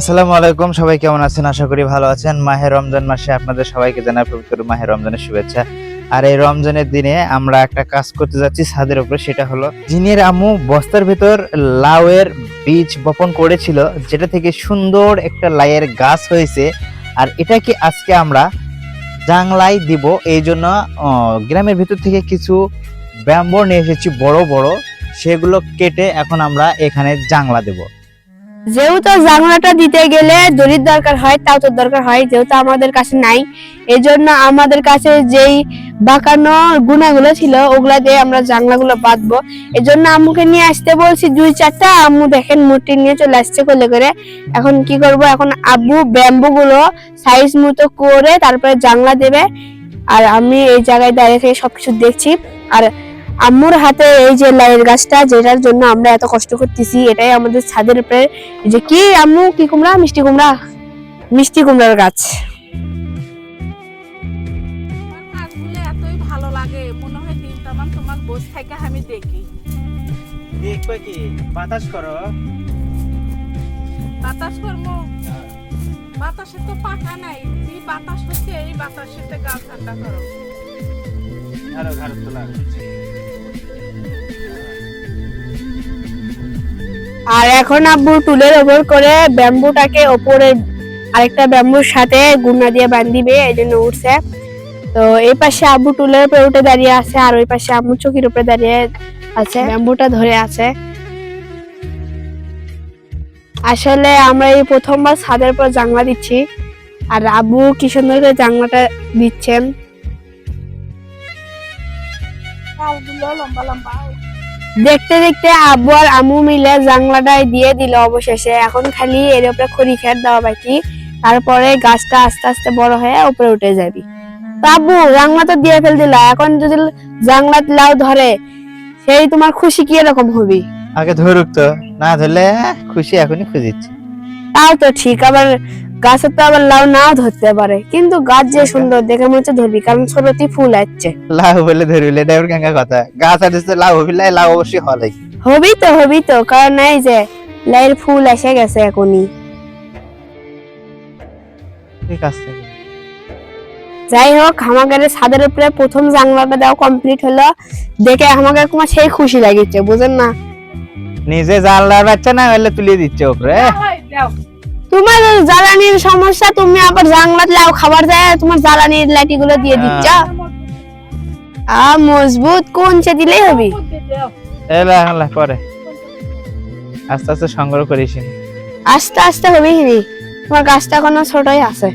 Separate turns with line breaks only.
আসসালামু আলাইকুম, সবাই কেমন আছেন? আশা করি ভালো আছেন। মাহে রমজান মাসে আপনাদের সবাইকে জানাই পবিত্র মাহে রমজানের শুভেচ্ছা। আর এই রমজানের দিনে আমরা একটা কাজ করতে যাচ্ছি ছাদের উপরে, সেটা হলো জিনের আম্মু বস্তার ভিতর লাউয়ের বীজ বপন করেছিল, যেটা থেকে সুন্দর একটা লাইয়ের গাছ হয়েছে। আর এটাকে আজকে আমরা জাংলায় দিব? এই জন্য গ্রামের ভিতর থেকে কিছু ব্যাম্বো নিয়ে এসেছি, বড় বড়। সেগুলো কেটে এখন আমরা এখানে জাংলা দেবো।
যেহেতু জাংলাটা দিতে গেলে দড়ির দরকার হয়, তাও তো দরকার হয়, যেহেতু আমাদের কাছে নাই। এই জন্য আমাদের কাছে যেই বাঁকানো গুণাগুলো ছিল, ওগুলা দিয়ে আমরা জাংলাগুলো বাঁধবো। এই জন্য আম্মুকে নিয়ে আসতে বলছি, দুই চারটা আম্মু দেখেন মূর্তি নিয়ে চলে আসছে কোলে করে। এখন কি করব? এখন আব্বু ব্যাম্বু গুলো সাইজ মতো করে তারপরে জাংলা দেবে। আর আমি এই জায়গায় দাঁড়িয়ে থেকে সবকিছু দেখছি। আর আম্মুর হাতে এই যে লাইয়ের গাছটা যেটার জন্য আমরা এত কষ্ট করতেছি এটাই আমাদের ছাদের উপরে। যে কি আম্মু কি কুমড়া মিষ্টি কুমড়া? মিষ্টি কুমড়ার গাছ।
এতই ভালো লাগে। মনে হয় তোমার বসে থেকে আমি দেখি।
দেখবে কি? বাতাস করো।
বাতাস কর্ম বাতাসে তো পাকা নাই। এই বাতাস হচ্ছে? এই বাতাসেতে গা ঠান্ডা করো।
ধরো তোলা
আর এখন আব্বু টুলের ওপর করে ব্যাম্বুটাকে ওপরে আরেকটা ব্যাম্বুর সাথে গুনা দিয়ে বান্ধিবে, এই জন্য উঠছে। তো এই পাশে আব্বু টুলের উপরে উঠে দাঁড়িয়ে আছে, আর ওই পাশে আম্মু চকির উপরে দাঁড়িয়ে আছে। ব্যাম্বুটা ধরে আছে। আসলে আমরা এই প্রথমবার ছাদের উপর জাংলা দিচ্ছি, আর আব্বু কি সুন্দর করে জাংলাটা দিচ্ছেন।
লম্বা লম্বা।
দেখতে দেখতে আব্বু আর আম্মু মিলে জাংলাটায় দিয়ে দিল অবশেষে। এখন খালি এর উপরে খড়ি খের দেওয়া বাকি। তারপরে গাছটা আস্তে আস্তে বড় হয়ে উপরে উঠে যাবি। আব্বু জাংলা তো দিয়ে ফেল দিলা এখন যদি জাংলা লাউ ধরে সেই তোমার খুশি কি এরকম হবি?
আগে ধরুক তো না ধরলে খুশি এখনই খুঁজিচ্ছি
তাও তো ঠিক আবার গাছের তো আবার লাউ নাও ধরতে পারে। কিন্তু গাছ যে সুন্দর দেখে মনে হচ্ছে ধরবি কারণ ছোটটি ফুল আসছে
লাউ বলে ধরিলে এটা ওর কেঙ্গা কথা? গাছ আটিস লাউ হবিলে লাউ অবশ্যই হলে
হবি তো হবি তো কারণ এই যে লাইয়ের ফুল এসে গেছে এখনই।
ঠিক আছে।
যাই হোক আমাদের ছাদের উপরে প্রথম জানলাটা দেওয়া কমপ্লিট হলো দেখে আমাকে তোমার সেই খুশি লাগিচ্ছে বুঝেন না?
নিজে জানলার বাচ্চা না হলে তুলে দিচ্ছে উপরে
হয়, দাও।
তোমার জ্বালানির সমস্যা তুমি আবার জানলা লাও খাবার দেয় তোমার জ্বালানির লাইটি গুলো দিয়ে দিচ্ছ। আ মজবুত কোন সে দিলেই হবে?
এলা এলা পরে। আস্তে আস্তে সংগ্রহ করিস।
আস্তে আস্তে হবে তোমার গাছটা কোনো ছোটই আছে।